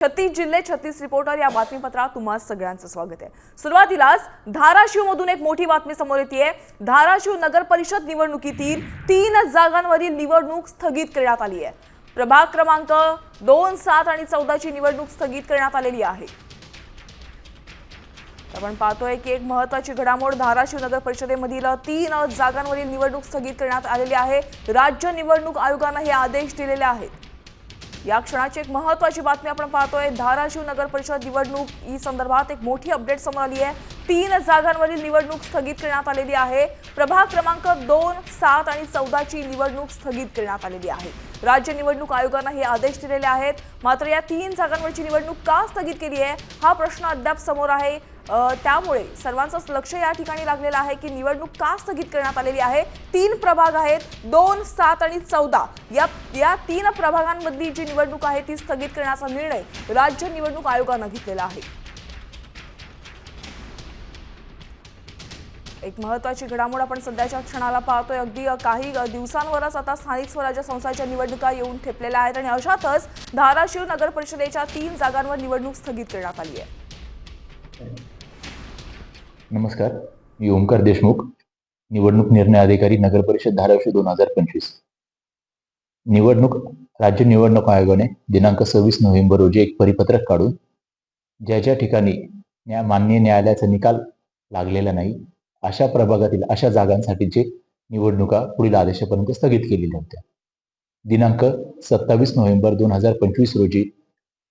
छत्तीस जिल्हे छत्तीस रिपोर्टर या बातमीपत्रात तुम्हा सगळ्यांचं स्वागत आहे. सुरुवातीलाच धाराशिव मधून एक मोठी बातमी समोर येते धाराशिव नगर परिषद निवडणुकीतील तीन जागांवरील निवडणूक स्थगित करण्यात आली आहे. प्रभाग क्रमांक दोन सात आणि चौदाची निवडणूक स्थगित करण्यात आलेली आहे. आपण पाहतोय की एक महत्वाची घडामोड धाराशिव नगर परिषदेमधील तीन जागांवरील निवडणूक स्थगित करण्यात आलेली आहे. राज्य निवडणूक आयोगानं हे आदेश दिलेले आहेत. या क्षणाची एक महत्वाची बातमी आपण पाहतोय. धाराशिव नगर परिषद निवडणूक ही संदर्भात एक मोठी अपडेट समोर आली आहे. तीन जागांवरील निवडणूक स्थगित करण्यात आलेली आहे. प्रभाग क्रमांक दोन सात आणि चौदाची निवडणूक स्थगित करण्यात आलेली आहे. राज्य निवडणूक आयोगानं हे आदेश दिलेले आहेत. मात्र या तीन जागांवरची निवडणूक का स्थगित केली आहे? हा प्रश्न अद्याप समोर आहे. त्यामुळे सर्वांचंच लक्ष या ठिकाणी लागलेलं आहे की निवडणूक का स्थगित करण्यात आलेली आहे? तीन प्रभाग आहेत दोन सात आणि चौदा. या या तीन प्रभागांमधली जी निवडणूक आहे ती स्थगित करण्याचा निर्णय राज्य निवडणूक आयोगानं घेतलेला आहे. एक महत्वाची घडामोड आपण सध्याच्या क्षणाला पाहतोय. अगदी काही दिवसांवरच आता स्थानिक स्वराज्य संस्थांच्या निवडणुका येऊन ठेपलेल्या आहेत आणि अशातच धाराशिव नगर परिषदेच्या तीन जागांवर निवडणूक स्थगित करण्यात आली आहे. नमस्कार. मी ओमकार देशमुख निवडणूक निर्णय अधिकारी नगर परिषद धाराशिव दोन हजार पंचवीस. निवडणूक राज्य निवडणूक आयोगाने दिनांक सव्वीस नोव्हेंबर रोजी एक परिपत्रक काढून ज्या ज्या ठिकाणी न्या मान्य न्यायालयाचा निकाल लागलेला नाही अशा प्रभागातील अशा जागांसाठीचे निवडणुका पुढील आदेशापर्यंत स्थगित केलेल्या होत्या. दिनांक सत्तावीस नोव्हेंबर दोन हजार पंचवीस रोजी